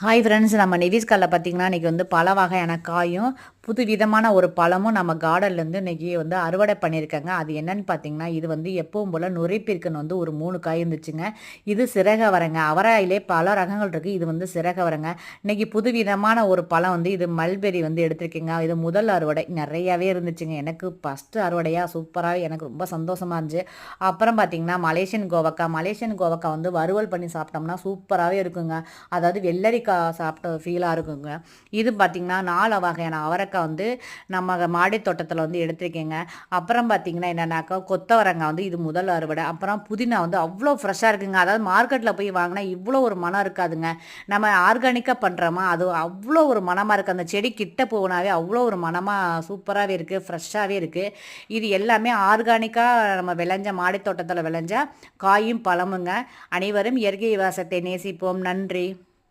Hi friends நம்ம நிவிஸ்காலில் பார்த்திங்கன்னா இன்றைக்கி வந்து பல வகையான காயும் புதுவிதமான ஒரு பழமும் நம்ம கார்டன்லேருந்து இன்றைக்கி வந்து அறுவடை பண்ணியிருக்காங்க. அது என்னன்னு பார்த்தீங்கன்னா இது வந்து எப்பவும் போல் நுரைப்பீர்க்கன் வந்து ஒரு மூணு காய் இருந்துச்சுங்க. இது சிறக வரங்க. அவராயிலே பல ரகங்கள் இருக்குது இது வந்து சிறக வரங்க. இன்றைக்கி புதுவிதமான ஒரு பழம் வந்து இது மல்பெரி வந்து எடுத்திருக்கீங்க. இது முதல் அறுவடை. நிறையாவே இருந்துச்சுங்க. எனக்கு ஃபஸ்ட்டு அறுவடையாக சூப்பராக எனக்கு ரொம்ப சந்தோஷமாக இருந்துச்சு. அப்புறம் பார்த்தீங்கன்னா மலேசியன் கோவக்காய். மலேசியன் கோவக்காய் வந்து வறுவல் பண்ணி சாப்பிட்டோம்னா சூப்பராகவே இருக்குங்க. அதாவது வெள்ளரிக்காய் சாப்பிட்ட ஃபீலாக இருக்குங்க. இது பார்த்திங்கன்னா நாலு வகையான அவரைக்காய் வந்து நம்ம மாடி தோட்டத்தில் வந்து எடுத்திருக்கேங்க. அப்புறம் பார்த்திங்கன்னா என்னென்னாக்கா கொத்தவரங்காய் வந்து இது முதல் அறுவடை. அப்புறம் புதினா வந்து அவ்வளோ ஃப்ரெஷ்ஷாக இருக்குங்க. அதாவது மார்க்கெட்டில் போய் வாங்கினா இவ்வளோ ஒரு மனம் இருக்காதுங்க. நம்ம ஆர்கானிக்காக பண்ணுறோமா அது அவ்வளோ ஒரு மனமாக இருக்குது அந்த செடி கிட்ட போனாவே அவ்வளோ ஒரு மனமாக சூப்பராகவே இருக்குது ஃப்ரெஷ்ஷாகவே இருக்குது இது எல்லாமே ஆர்கானிக்காக நம்ம விளைஞ்ச மாடித்தோட்டத்தில் விளைஞ்ச காயும் பழமுங்க. அனைவரும் இயற்கை விவசாயத்தை நேசிப்போம். நன்றி.